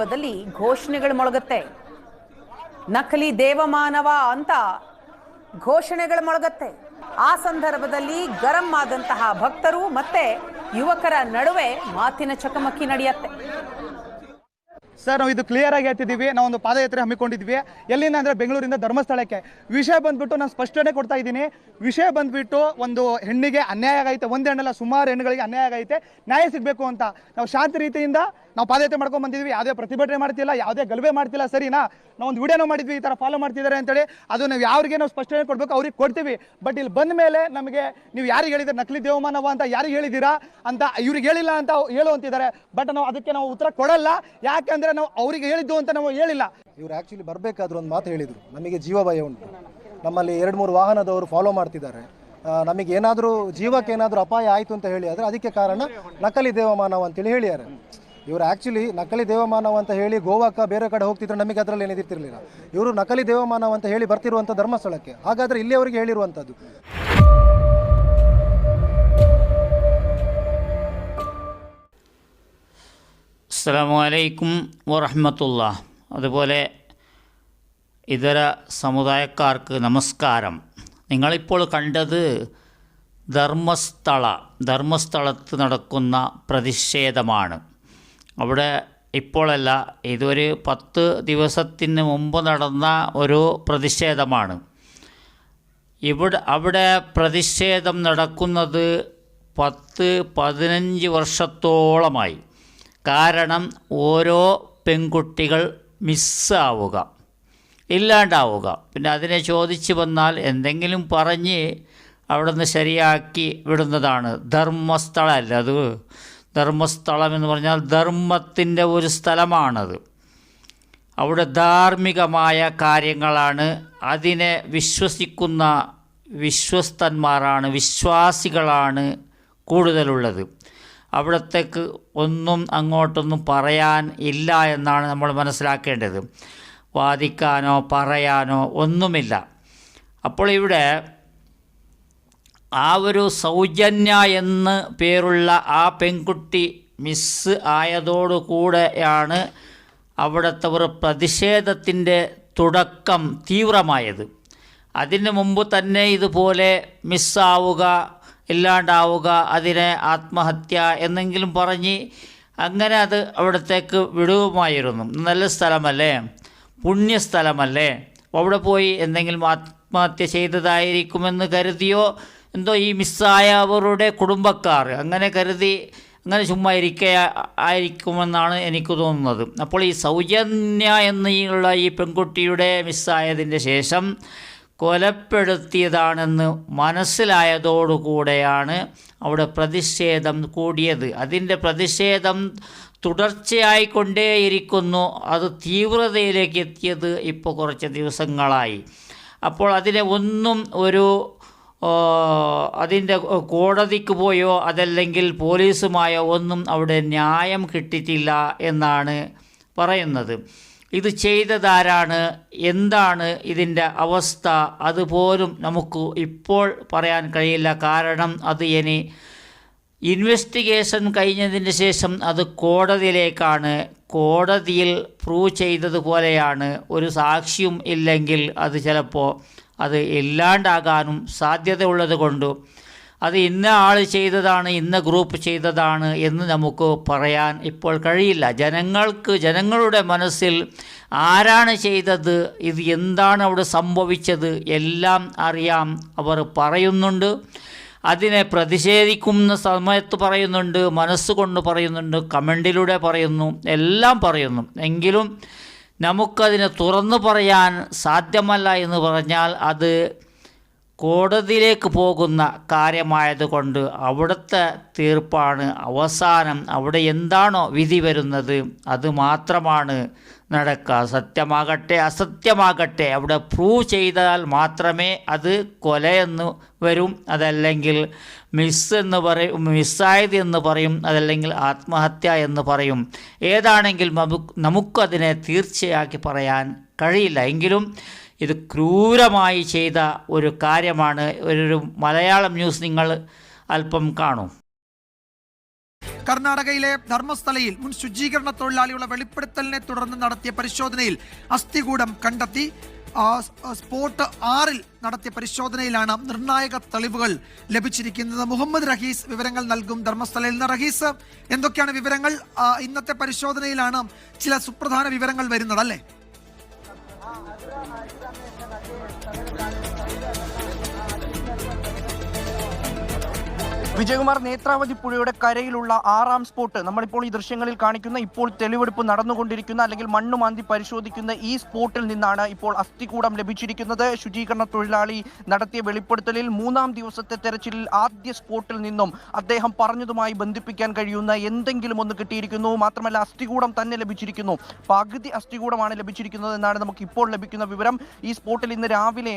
ಬದಲಿ ಘೋಷಣೆಗಳು ಮೊಳಗತ್ತೆ ನಕಲಿ ದೇವಮಾನವ ಅಂತ ಘೋಷಣೆಗಳು ಮೊಳಗತ್ತೆ ಆ ಸಂದರ್ಭದಲ್ಲಿ ಗರಂ ಆದಂತಹ ಭಕ್ತರು ಮತ್ತೆ ಯುವಕರ ನಡುವೆ ಮಾತಿನ ಚಕಮಕಿ ನಡೆಯುತ್ತೆ. ಸರ್, ನಾವು ಇದು ಕ್ಲಿಯರ್ ಆಗಿ ಹೇಳ್ತಿದ್ದೀವಿ. ನಾವು ಒಂದು ಪಾದಯಾತ್ರೆ ಹಮ್ಮಿಕೊಂಡಿದ್ವಿ. ಎಲ್ಲಿಂದ ಅಂದರೆ ಬೆಂಗಳೂರಿಂದ ಧರ್ಮಸ್ಥಳಕ್ಕೆ. ವಿಷಯ ಬಂದ್ಬಿಟ್ಟು ನಾನು ಸ್ಪಷ್ಟನೆ ಕೊಡ್ತಾ ಇದ್ದೀನಿ. ವಿಷಯ ಬಂದ್ಬಿಟ್ಟು ಒಂದು ಹೆಣ್ಣಿಗೆ ಅನ್ಯಾಯ ಆಗೈತೆ. ಒಂದು ಹೆಣ್ಣಲ್ಲ ಸುಮಾರು ಹೆಣ್ಣುಗಳಿಗೆ ಅನ್ಯಾಯ ಆಗೈತೆ. ನ್ಯಾಯ ಸಿಗಬೇಕು ಅಂತ. ನಾವು ಶಾಂತಿ ರೀತಿಯಿಂದ ನಾವು ಪಾದಯಾತ್ರೆ ಮಾಡ್ಕೊಂಡು ಬಂದಿದ್ವಿ. ಯಾವುದೇ ಪ್ರತಿಭಟನೆ ಮಾಡ್ತಿಲ್ಲ, ಯಾವುದೇ ಗಲಭೆ ಮಾಡ್ತಿಲ್ಲ. ಸರಿನಾ? ನಾವು ಒಂದು ವಿಡಿಯೋನ ಮಾಡಿದ್ವಿ, ಈ ಥರ ಫಾಲೋ ಮಾಡ್ತಿದ್ದಾರೆ ಅಂತೇಳಿ. ಅದು ನಾವು ಯಾರಿಗೆ ನಾವು ಸ್ಪಷ್ಟನೆ ಕೊಡಬೇಕು, ಅವ್ರಿಗೆ ಕೊಡ್ತೀವಿ. ಬಟ್ ಇಲ್ಲಿ ಬಂದ ಮೇಲೆ ನಮಗೆ ನೀವು ಯಾರಿಗೆ ಹೇಳಿದ್ರೆ ನಕಲಿ ದೇವಮಾನವ ಅಂತ ಯಾರಿಗೆ ಹೇಳಿದ್ದೀರಾ ಅಂತ ಇವ್ರಿಗೆ ಹೇಳಿಲ್ಲ ಅಂತ ಹೇಳು ಅಂತಿದ್ದಾರೆ. ಬಟ್ ನಾವು ಅದಕ್ಕೆ ನಾವು ಉತ್ತರ ಕೊಡಲ್ಲ. ಯಾಕೆಂದ್ರೆ ನಾವು ಅವರಿಗೆ ಹೇಳಿದ್ದು ಅಂತ ನಾವು ಹೇಳಿಲ್ಲ. ಇವ್ರು ಆ್ಯಕ್ಚುಲಿ ಬರಬೇಕಾದ್ರೂ ಒಂದು ಮಾತು ಹೇಳಿದರು. ನಮಗೆ ಜೀವ ಭಯ ಉಂಟು. ನಮ್ಮಲ್ಲಿ ಎರಡು ಮೂರು ವಾಹನದವರು ಫಾಲೋ ಮಾಡ್ತಿದ್ದಾರೆ. ನಮಗೆ ಏನಾದರೂ ಜೀವಕ್ಕೆ ಏನಾದರೂ ಅಪಾಯ ಆಯಿತು ಅಂತ ಹೇಳಿ, ಆದರೆ ಅದಕ್ಕೆ ಕಾರಣ ನಕಲಿ ದೇವಮಾನವ ಅಂತೇಳಿ ಹೇಳಿದ್ದಾರೆ. ಇವರು ಆ್ಯಕ್ಚುಲಿ ನಕಲಿ ದೇವಮಾನವ ಅಂತ ಹೇಳಿ ಗೋವಾಕ್ಕ ಬೇರೆ ಕಡೆ ಹೋಗ್ತಿದ್ರೆ ನಮಗೆ ಅದರಲ್ಲಿ ಏನಿದಿರ್ತಿರ್ಲಿಲ್ಲ ಇವರು ನಕಲಿ ದೇವಮಾನವ ಅಂತ ಹೇಳಿ ಬರ್ತಿರುವಂಥ ಧರ್ಮಸ್ಥಳಕ್ಕೆ ಹಾಗಾದರೆ ಇಲ್ಲಿಯವರೆಗೆ ಹೇಳಿರುವಂಥದ್ದು അസ്സാമു അലൈക്കും വറഹമത്തുള്ള അതുപോലെ ഇതര സമുദായക്കാർക്ക് നമസ്കാരം നിങ്ങളിപ്പോൾ കണ്ടത് ധർമ്മസ്ഥള ധർമ്മസ്ഥലത്ത് നടക്കുന്ന പ്രതിഷേധമാണ് അവിടെ ഇപ്പോഴല്ല ഇതൊരു പത്ത് ദിവസത്തിന് മുമ്പ് നടന്ന ഒരു പ്രതിഷേധമാണ്. ഇവിടെ അവിടെ പ്രതിഷേധം നടക്കുന്നത് പത്ത് പതിനഞ്ച് വർഷത്തോളമായി. കാരണം ഓരോ പെൺകുട്ടികൾ മിസ്സാവുക ഇല്ലാണ്ടാവുക. പിന്നെ അതിനെ ചോദിച്ചു വന്നാൽ എന്തെങ്കിലും പറഞ്ഞ് അവിടെ നിന്ന് ശരിയാക്കി വിടുന്നതാണ് ധർമ്മസ്ഥലമല്ല അത്. ധർമ്മസ്ഥലം എന്ന് പറഞ്ഞാൽ ധർമ്മത്തിന്റെ ഒരു സ്ഥലമാണത്. അവിടെ ധാർമ്മികമായ കാര്യങ്ങളാണ്. അതിനെ വിശ്വസിക്കുന്ന വിശ്വസ്തന്മാരാണ് വിശ്വാസികളാണ് കൂടുതലുള്ളത്. അവിടത്തേക്ക് ഒന്നും അങ്ങോട്ടൊന്നും പറയാൻ ഇല്ല എന്നാണ് നമ്മൾ മനസ്സിലാക്കേണ്ടത്. വാദിക്കാനോ പറയാനോ ഒന്നുമില്ല. അപ്പോൾ ഇവിടെ ആ ഒരു സൗജന്യ എന്ന് പേരുള്ള ആ പെൺകുട്ടി മിസ് ആയതോടുകൂടെയാണ് അവിടുത്തെ ഒരു പ്രതിഷേധത്തിന്റെ തുടക്കം തീവ്രമായത്. അതിന് മുമ്പ് തന്നെ ഇതുപോലെ മിസ്സാവുക ഇല്ലാണ്ടാവുക അതിനെ ആത്മഹത്യ എന്നെങ്കിലും പറഞ്ഞ് അങ്ങനെ അത് അവിടത്തേക്ക് വിടുവുമായിരുന്നു നല്ല സ്ഥലമല്ലേ? പുണ്യസ്ഥലമല്ലേ അവിടെ പോയി എന്തെങ്കിലും ആത്മഹത്യ ചെയ്തതായിരിക്കുമെന്ന് കരുതിയോ? എന്തോ ഈ മിസ്സായവരുടെ കുടുംബക്കാർ. അങ്ങനെ കരുതി അങ്ങനെ ചുമ്മാ ഇരിക്കുക ആയിരിക്കുമെന്നാണ് എനിക്ക് തോന്നുന്നത്. അപ്പോൾ ഈ സൗജന്യ എന്നുള്ള ഈ പെൺകുട്ടിയുടെ മിസ്സായതിന്റെ ശേഷം കൊലപ്പെടുത്തിയതാണെന്ന് മനസ്സിലായതോടുകൂടെയാണ് അവിടെ പ്രതിഷേധം കൂടിയത്. അതിന്റെ പ്രതിഷേധം തുടർച്ചയായി കൊണ്ടേയിരിക്കുന്നു അത് തീവ്രതയിലേക്ക് എത്തിയത് ഇപ്പോൾ കുറച്ച് ദിവസങ്ങളായി. അപ്പോൾ അതിനെ ഒന്നും ഒരു അതിന്റെ കോടതിക്ക് പോയോ അതല്ലെങ്കിൽ പോലീസുമായോ ഒന്നും അവിടെ ന്യായം കിട്ടിയിട്ടില്ല എന്നാണ് പറയുന്നത്. ഇത് ചെയ്തതാരാണ്? എന്താണ് ഇതിന്റെ അവസ്ഥ? അതുപോലും നമുക്ക് ഇപ്പോൾ പറയാൻ കഴിയില്ല. കാരണം അത് ഇനി ഇൻവെസ്റ്റിഗേഷൻ കഴിഞ്ഞതിന് ശേഷം അത് കോടതിയിലേക്കാണ്. കോടതിയിൽ പ്രൂവ് ചെയ്തതുപോലെയാണ്. ഒരു സാക്ഷിയും ഇല്ലെങ്കിൽ അത് ചിലപ്പോൾ അത് ഇല്ലാണ്ടാകാനും സാധ്യതയുള്ളത് കൊണ്ട് അത് ഇന്ന ആൾ ചെയ്തതാണ് ഇന്ന ഗ്രൂപ്പ് ചെയ്തതാണ് എന്ന് നമുക്ക് പറയാൻ ഇപ്പോൾ കഴിയില്ല. ജനങ്ങൾക്ക് ജനങ്ങളുടെ മനസ്സിൽ ആരാണ് ചെയ്തത് ഇത് എന്താണ് അവിടെ സംഭവിച്ചത് എല്ലാം അറിയാം അവർ പറയുന്നുണ്ട്. അതിനെ പ്രതിഷേധിക്കുന്ന സമയത്ത് പറയുന്നുണ്ട് മനസ്സുകൊണ്ട് പറയുന്നുണ്ട് കമന്റിലൂടെ പറയുന്നു എല്ലാം പറയുന്നു. എങ്കിലും നമുക്കതിനെ തുറന്നു പറയാൻ സാധ്യമല്ല എന്ന് പറഞ്ഞാൽ അത് കോടതിയിലേക്ക് പോകുന്ന കാര്യമായതുകൊണ്ട് അവിടുത്തെ തീർപ്പാണ് അവസാനം അവിടെ എന്താണോ വിധി വരുന്നത് അത് മാത്രമാണ് നടക്കുക. സത്യമാകട്ടെ അസത്യമാകട്ടെ അവിടെ പ്രൂവ് ചെയ്താൽ മാത്രമേ അത് കൊലയെന്ന് വരും. അതല്ലെങ്കിൽ മിസ് എന്ന് പറയും മിസ്സായത് എന്ന് പറയും അതല്ലെങ്കിൽ ആത്മഹത്യ എന്ന് പറയും. ഏതാണെങ്കിലും നമുക്ക് നമുക്കതിനെ തീർച്ചയാക്കി പറയാൻ കഴിയില്ല. എങ്കിലും ഇത് ക്രൂരമായി ചെയ്ത ഒരു കാര്യമാണ്. ഒരു മലയാളം ന്യൂസ് നിങ്ങൾ അല്പം കാണും. കർണാടകയിലെ ധർമ്മസ്ഥലയിൽ മുൻ ശുചീകരണ തൊഴിലാളികളുടെ വെളിപ്പെടുത്തലിനെ തുടർന്ന് നടത്തിയ പരിശോധനയിൽ അസ്ഥികൂടം കണ്ടെത്തി. സ്പോട്ട് ആറിൽ നടത്തിയ പരിശോധനയിലാണ് നിർണായക തെളിവുകൾ ലഭിച്ചിരിക്കുന്നത്. മുഹമ്മദ് റഹീസ് വിവരങ്ങൾ നൽകും ധർമ്മസ്ഥലയിൽ നിന്ന്. റഹീസ് എന്തൊക്കെയാണ് വിവരങ്ങൾ? ഇന്നത്തെ പരിശോധനയിലാണ് ചില സുപ്രധാന വിവരങ്ങൾ വരുന്നത് അല്ലേ? అదురా అదురా నేను నాకు సరే വിജയകുമാർ നേത്രാവതി പുഴയുടെ കരയിലുള്ള ആറാം സ്പോട്ട് നമ്മളിപ്പോൾ ഈ ദൃശ്യങ്ങളിൽ കാണിക്കുന്ന ഇപ്പോൾ തെളിവെടുപ്പ് നടന്നുകൊണ്ടിരിക്കുന്ന അല്ലെങ്കിൽ മണ്ണ് മാന്തി പരിശോധിക്കുന്ന ഈ സ്പോട്ടിൽ നിന്നാണ് ഇപ്പോൾ അസ്ഥികൂടം ലഭിച്ചിരിക്കുന്നത്. ശുചീകരണ തൊഴിലാളി നടത്തിയ വെളിപ്പെടുത്തലിൽ മൂന്നാം ദിവസത്തെ തെരച്ചിലിൽ ആദ്യ സ്പോട്ടിൽ നിന്നും അദ്ദേഹം പറഞ്ഞതുമായി ബന്ധിപ്പിക്കാൻ കഴിയുന്ന എന്തെങ്കിലും ഒന്ന് കിട്ടിയിരിക്കുന്നു. മാത്രമല്ല അസ്ഥികൂടം തന്നെ ലഭിച്ചിരിക്കുന്നു. പകുതി അസ്ഥികൂടമാണ് ലഭിച്ചിരിക്കുന്നത് എന്നാണ് നമുക്ക് ഇപ്പോൾ ലഭിക്കുന്ന വിവരം. ഈ സ്പോട്ടിൽ ഇന്ന് രാവിലെ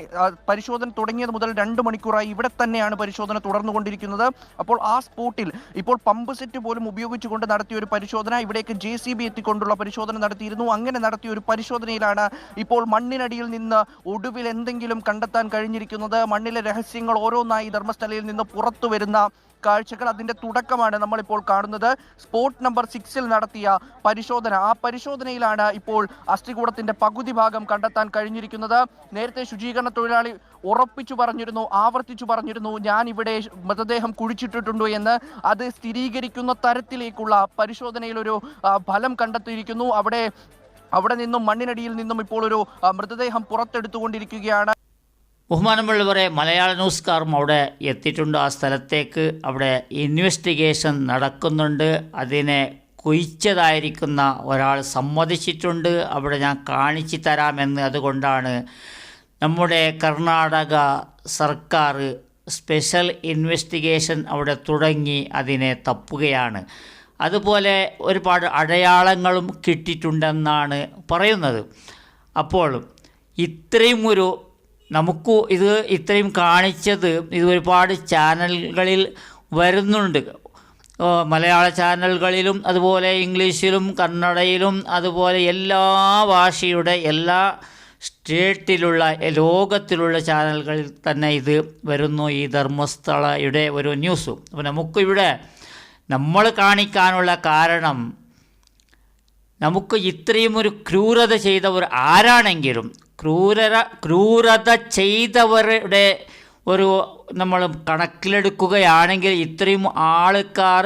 പരിശോധന തുടങ്ങിയത് മുതൽ രണ്ട് മണിക്കൂറായി ഇവിടെ തന്നെയാണ് പരിശോധന തുടർന്നുകൊണ്ടിരിക്കുന്നത്. അപ്പോൾ ആ സ്പോട്ടിൽ ഇപ്പോൾ പമ്പ് സെറ്റ് പോലും ഉപയോഗിച്ചുകൊണ്ട് നടത്തിയ ഒരു പരിശോധന. ഇവിടേക്ക് ജെ സി ബി എത്തിക്കൊണ്ടുള്ള പരിശോധന നടത്തിയിരുന്നു. അങ്ങനെ നടത്തിയ ഒരു പരിശോധനയിലാണ് ഇപ്പോൾ മണ്ണിനടിയിൽ നിന്ന് ഒടുവിൽ എന്തെങ്കിലും കണ്ടെത്താൻ കഴിഞ്ഞിരിക്കുന്നത്. മണ്ണിലെ രഹസ്യങ്ങൾ ഓരോന്നായി ധർമ്മസ്ഥലയിൽ നിന്ന് പുറത്തു വരുന്ന കാഴ്ചകൾ അതിന്റെ തുടക്കമാണ് നമ്മളിപ്പോൾ കാണുന്നത്. സ്പോട്ട് നമ്പർ സിക്സിൽ നടത്തിയ പരിശോധന. ആ പരിശോധനയിലാണ് ഇപ്പോൾ അസ്ഥികൂടത്തിന്റെ പകുതി ഭാഗം കണ്ടെത്താൻ കഴിഞ്ഞിരിക്കുന്നത്. നേരത്തെ ശുചീകരണ തൊഴിലാളി ഉറപ്പിച്ചു പറഞ്ഞിരുന്നു ആവർത്തിച്ചു പറഞ്ഞിരുന്നു ഞാൻ ഇവിടെ മൃതദേഹം കുഴിച്ചിട്ടിട്ടുണ്ടോ എന്ന്. അത് സ്ഥിരീകരിക്കുന്ന തരത്തിലേക്കുള്ള പരിശോധനയിലൊരു ഫലം കണ്ടെത്തിയിരിക്കുന്നു. അവിടെ അവിടെ നിന്നും മണ്ണിനടിയിൽ നിന്നും ഇപ്പോൾ ഒരു മൃതദേഹം പുറത്തെടുത്തുകൊണ്ടിരിക്കുകയാണ്. ബഹുമാനമുള്ളവരെ മലയാള ന്യൂസ്കാരും അവിടെ എത്തിയിട്ടുണ്ട്. ആ സ്ഥലത്തേക്ക് അവിടെ ഇൻവെസ്റ്റിഗേഷൻ നടക്കുന്നുണ്ട്. അതിനെ കുഴിച്ചതായിരിക്കുന്ന ഒരാൾ സമ്മതിച്ചിട്ടുണ്ട്. അവിടെ ഞാൻ കാണിച്ചു തരാമെന്ന് അതുകൊണ്ടാണ് നമ്മുടെ കർണാടക സർക്കാർ സ്പെഷ്യൽ ഇൻവെസ്റ്റിഗേഷൻ അവിടെ തുടങ്ങി അതിനെ തപ്പുകയാണ്. അതുപോലെ ഒരുപാട് അടയാളങ്ങളും കിട്ടിയിട്ടുണ്ടെന്നാണ് പറയുന്നത്. അപ്പോൾ ഇത്രയും ഒരു നമുക്ക് ഇത് ഇത്രയും കാണിച്ചത് ഇത് ഒരുപാട് ചാനലുകളിൽ വരുന്നുണ്ട്. മലയാള ചാനലുകളിലും അതുപോലെ ഇംഗ്ലീഷിലും കന്നഡയിലും അതുപോലെ എല്ലാ ഭാഷയുടെ എല്ലാ സ്റ്റേറ്റിലുള്ള ലോകത്തിലുള്ള ചാനലുകളിൽ തന്നെ ഇത് വരുന്നു ഈ ധർമ്മസ്ഥളയുടെ ഒരു ന്യൂസ്. അപ്പോൾ നമുക്കിവിടെ നമ്മൾ കാണിക്കാനുള്ള കാരണം നമുക്ക് ഇത്രയും ഒരു ക്രൂരത ചെയ്തവർ ആരാണെങ്കിലും ക്രൂരത ക്രൂരത ചെയ്തവരുടെ ഒരു നമ്മൾ കണക്കിലെടുക്കുകയാണെങ്കിൽ ഇത്രയും ആൾക്കാർ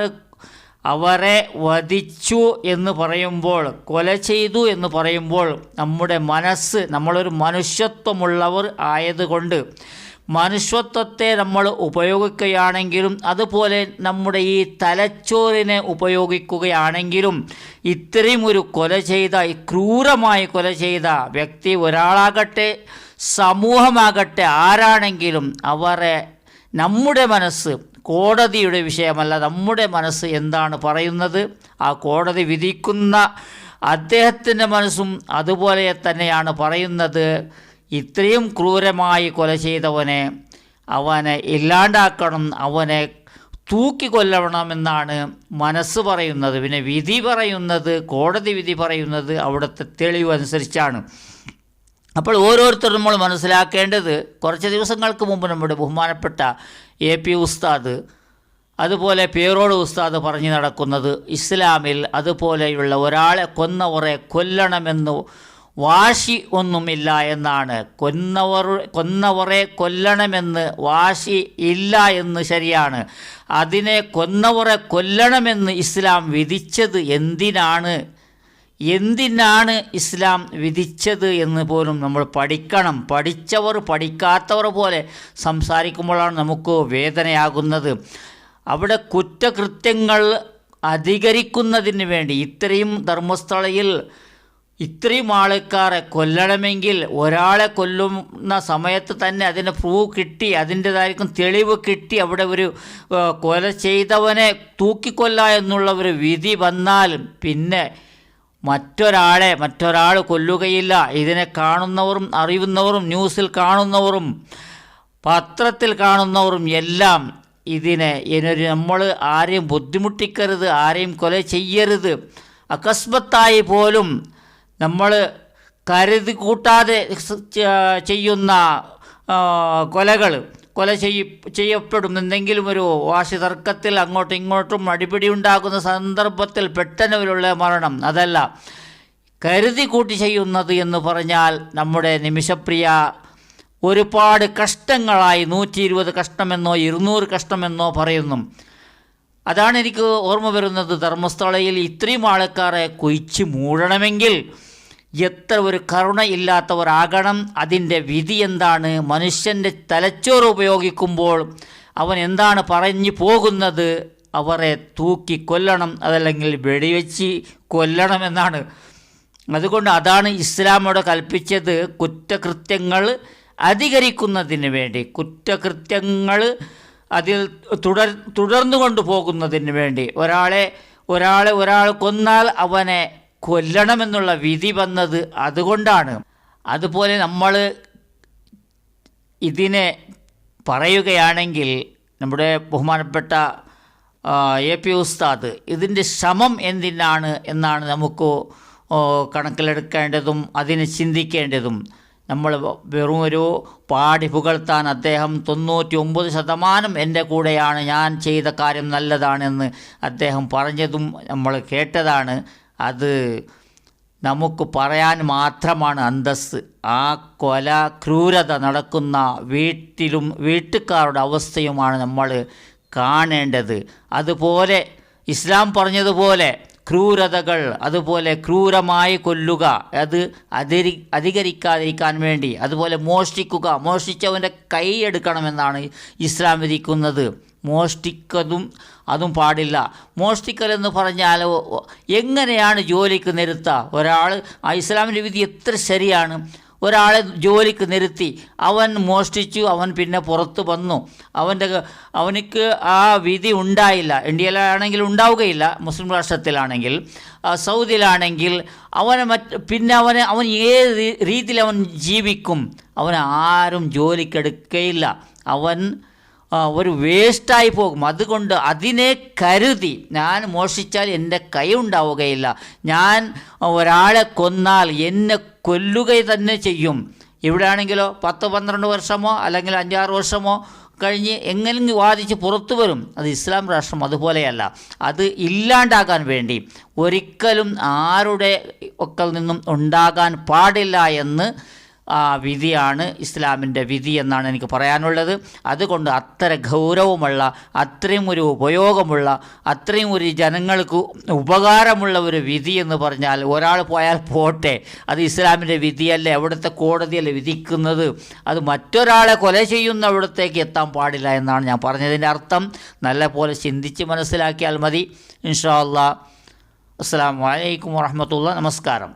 അവരെ വധിച്ചു എന്ന് പറയുമ്പോൾ കൊല ചെയ്തു എന്ന് പറയുമ്പോൾ നമ്മുടെ മനസ്സ് നമ്മളൊരു മനുഷ്യത്വമുള്ളവർ ആയതുകൊണ്ട് മനുഷ്യത്വത്തെ നമ്മൾ ഉപയോഗിക്കുകയാണെങ്കിലും അതുപോലെ നമ്മുടെ ഈ തലച്ചോറിനെ ഉപയോഗിക്കുകയാണെങ്കിലും ഇത്രയും ഒരു കൊല ചെയ്ത ക്രൂരമായി കൊല ചെയ്ത വ്യക്തി ഒരാളാകട്ടെ സമൂഹമാകട്ടെ ആരാണെങ്കിലും അവരെ നമ്മുടെ മനസ്സ് കോടതിയുടെ വിഷയമല്ല നമ്മുടെ മനസ്സ് എന്താണ് പറയുന്നത്? ആ കോടതി വിധിക്കുന്ന അദ്ദേഹത്തിന്റെ മനസ്സും അതുപോലെ തന്നെയാണ് പറയുന്നത്. ഇത്രയും ക്രൂരമായി കൊല ചെയ്തവനെ അവനെ ഇല്ലാണ്ടാക്കണം അവനെ തൂക്കിക്കൊല്ലണമെന്നാണ് മനസ്സ് പറയുന്നത്. പിന്നെ വിധി പറയുന്നത് കോടതി വിധി പറയുന്നത് അവിടുത്തെ തെളിവ് അനുസരിച്ചാണ് അപ്പോൾ ഓരോരുത്തരും നമ്മൾ മനസ്സിലാക്കേണ്ടത് കുറച്ച് ദിവസങ്ങൾക്ക് മുമ്പ് നമ്മുടെ ബഹുമാനപ്പെട്ട എ പി ഉസ്താദ് അതുപോലെ പേരോട് ഉസ്താദ് പറഞ്ഞു നടക്കുന്നത് ഇസ്ലാമിൽ അതുപോലെയുള്ള ഒരാളെ കൊന്നവരെ കൊല്ലണമെന്ന് വാശി ഒന്നുമില്ല എന്നാണ്. കൊന്നവർ കൊന്നവരെ കൊല്ലണമെന്ന് വാശി ഇല്ല എന്ന് ശരിയാണ്. അതിനെ കൊന്നവരെ കൊല്ലണമെന്ന് ഇസ്ലാം വിധിച്ചത് എന്തിനാണ്? എന്തിനാണ് ഇസ്ലാം വിധിച്ചത് എന്ന് പോലും നമ്മൾ പഠിക്കണം. പഠിച്ചവർ പഠിക്കാത്തവർ പോലെ സംസാരിക്കുമ്പോഴാണ് നമുക്ക് വേദനയാകുന്നത്. അവിടെ കുറ്റകൃത്യങ്ങൾ അധികരിക്കുന്നതിന് വേണ്ടി ഇത്രയും ധർമ്മസ്ഥളയിൽ ഇത്രയും ആൾക്കാരെ കൊല്ലണമെങ്കിൽ ഒരാളെ കൊല്ലുന്ന സമയത്ത് തന്നെ അതിന് പ്രൂവ് കിട്ടി അതിന്റെതായിരിക്കും തെളിവ് കിട്ടി അവിടെ ഒരു കൊല ചെയ്തവനെ തൂക്കിക്കൊല്ല എന്നുള്ള ഒരു വിധി വന്നാൽ പിന്നെ മറ്റൊരാളെ മറ്റൊരാൾ കൊല്ലുകയില്ല. ഇതിനെ കാണുന്നവരും അറിയുന്നവരും ന്യൂസിൽ കാണുന്നവരും പത്രത്തിൽ കാണുന്നവരും എല്ലാം ഇതിനെ ഇതിനൊരു നമ്മൾ ആരെയും ബുദ്ധിമുട്ടിക്കരുത് ആരെയും കൊല ചെയ്യരുത്. അകസ്മത്തായി പോലും നമ്മൾ കരുതി കൂട്ടാതെ ചെയ്യുന്ന കൊലകൾ കൊല ചെയ്യ ചെയ്യപ്പെടും. എന്തെങ്കിലും ഒരു വാശി തർക്കത്തിൽ അങ്ങോട്ടും ഇങ്ങോട്ടും അടിപിടി ഉണ്ടാകുന്ന സന്ദർഭത്തിൽ പെട്ടെന്നവരുള്ള മരണം അതല്ല. കരുതി കൂട്ടി ചെയ്യുന്നത് എന്ന് പറഞ്ഞാൽ നമ്മുടെ നിമിഷപ്രിയ ഒരുപാട് കഷ്ടങ്ങളായി നൂറ്റി ഇരുപത് കഷ്ടമെന്നോ ഇരുന്നൂറ് കഷ്ടമെന്നോ പറയുന്നു. അതാണ് എനിക്ക് ഓർമ്മ വരുന്നത്. ധർമ്മസ്ഥലയിൽ ഇത്രയും ആൾക്കാരെ കുഴിച്ച് മൂടണമെങ്കിൽ എത്ര ഒരു കരുണ ഇല്ലാത്തവരാകണം അതിന്റെ വിധി എന്താണ്? മനുഷ്യന്റെ തലച്ചോറ് ഉപയോഗിക്കുമ്പോൾ അവൻ എന്താണ് പറഞ്ഞു പോകുന്നത്? അവരെ തൂക്കി കൊല്ലണം അതല്ലെങ്കിൽ വെടിവെച്ച് കൊല്ലണം എന്നാണ്. അതുകൊണ്ട് അതാണ് ഇസ്ലാമോട് കൽപ്പിച്ചത് കുറ്റകൃത്യങ്ങൾ അധികരിക്കുന്നതിന് വേണ്ടി. കുറ്റകൃത്യങ്ങൾ അതിൽ തുടർ തുടർന്നു കൊണ്ടുപോകുന്നതിന് വേണ്ടി. ഒരാളെ ഒരാളെ ഒരാൾ കൊന്നാൽ അവനെ കൊല്ലണമെന്നുള്ള വിധി വന്നത് അതുകൊണ്ടാണ്. അതുപോലെ നമ്മൾ ഇതിനെ പറയുകയാണെങ്കിൽ നമ്മുടെ ബഹുമാനപ്പെട്ട എ പി ഉസ്താദ് ഇതിന്റെ ശ്രമം എന്തിനാണ് എന്നാണ് നമുക്ക് കണക്കിലെടുക്കേണ്ടതും അതിനെ ചിന്തിക്കേണ്ടതും. നമ്മൾ വെറും ഒരു പാടി പുകഴ്ത്താൻ അദ്ദേഹം തൊണ്ണൂറ്റി ഒമ്പത് ശതമാനം എന്റെ കൂടെയാണ്. ഞാൻ ചെയ്ത കാര്യം നല്ലതാണെന്ന് അദ്ദേഹം പറഞ്ഞതും നമ്മൾ കേട്ടതാണ്. അത് നമുക്ക് പറയാൻ മാത്രമാണ് അന്തസ് ആ കൊല ക്രൂരത നടക്കുന്ന വീട്ടിലും വീട്ടുകാരുടെ അവസ്ഥയുമാണ് നമ്മൾ കാണേണ്ടത്. അതുപോലെ ഇസ്ലാം പറഞ്ഞതുപോലെ ക്രൂരതകൾ അതുപോലെ ക്രൂരമായി കൊല്ലുക അത് അതിരി അധികരിക്കാതിരിക്കാൻ വേണ്ടി അതുപോലെ മോഷ്ടിക്കുക മോഷ്ടിച്ചവന്റെ കൈ എടുക്കണമെന്നാണ് ഇസ്ലാം വിധിക്കുന്നത്. മോഷ്ടിക്കതും അതും പാടില്ല. മോഷ്ടിക്കലെന്ന് പറഞ്ഞാൽ ഒ- എങ്ങനെയാണ് ജോലിക്ക് നിരുത്തുക ഒരാൾ ഇസ്ലാമിന്റെ വിധി എത്ര ശരിയാണ്? ഒരാളെ ജോലിക്ക് നിർത്തി. അവൻ മോഷ്ടിച്ചു അവൻ പിന്നെ പുറത്ത് വന്നു. അവന്റെ അവനക്ക് ആ വിധി ഉണ്ടായില്ല. ഇന്ത്യയിലാണെങ്കിൽ ഉണ്ടാവുകയില്ല മുസ്ലിം രാഷ്ട്രത്തിലാണെങ്കിൽ. സൗദിയിലാണെങ്കിൽ അവനെ മറ്റ് പിന്നെ അവനെ അവൻ ഏത് രീതിയിൽ അവൻ ജീവിക്കും? അവൻ ആരും ജോലിക്കെടുക്കുകയില്ല അവൻ ഒരു വേസ്റ്റായി പോകും. അതുകൊണ്ട് അതിനെ കരുതി ഞാൻ മോഷിച്ചാൽ എന്റെ കൈ ഉണ്ടാവുകയില്ല. ഞാൻ ഒരാളെ കൊന്നാൽ എന്നെ കൊല്ലുക തന്നെ ചെയ്യും. ഇവിടെ ആണെങ്കിലോ പത്ത് പന്ത്രണ്ട് വർഷമോ അല്ലെങ്കിൽ അഞ്ചാറ് വർഷമോ കഴിഞ്ഞ് എങ്ങനെയെങ്കിലും വാദിച്ച് പുറത്തു വരും. അത് ഇസ്ലാം രാഷ്ട്രം അതുപോലെയല്ല. അത് ഇല്ലാണ്ടാകാൻ വേണ്ടി ഒരിക്കലും ആരുടെ ഒക്കൽ നിന്നും ഉണ്ടാകാൻ പാടില്ല എന്ന് വിധിയാണ് ഇസ്ലാമിന്റെ വിധി എന്നാണ് എനിക്ക് പറയാനുള്ളത്. അതുകൊണ്ട് അത്ര ഗൗരവമുള്ള അത്രയും ഒരു ഉപയോഗമുള്ള അത്രയും ഒരു ജനങ്ങൾക്ക് ഉപകാരമുള്ള ഒരു വിധി എന്ന് പറഞ്ഞാൽ ഒരാൾ പോയാൽ പോട്ടെ. അത് ഇസ്ലാമിന്റെ വിധിയല്ല അവിടുത്തെ കോടതിയല്ലേ വിധിക്കുന്നത്. അത് മറ്റൊരാളെ കൊല ചെയ്യുന്ന അവിടത്തേക്ക് എത്താൻ പാടില്ല എന്നാണ് ഞാൻ പറഞ്ഞതിന്റെ അർത്ഥം. നല്ല പോലെ ചിന്തിച്ച് മനസ്സിലാക്കിയാൽ മതി. ഇൻഷാ അല്ലാ അസ്സാം വലൈക്കും വാഹമത്തുള്ള നമസ്കാരം.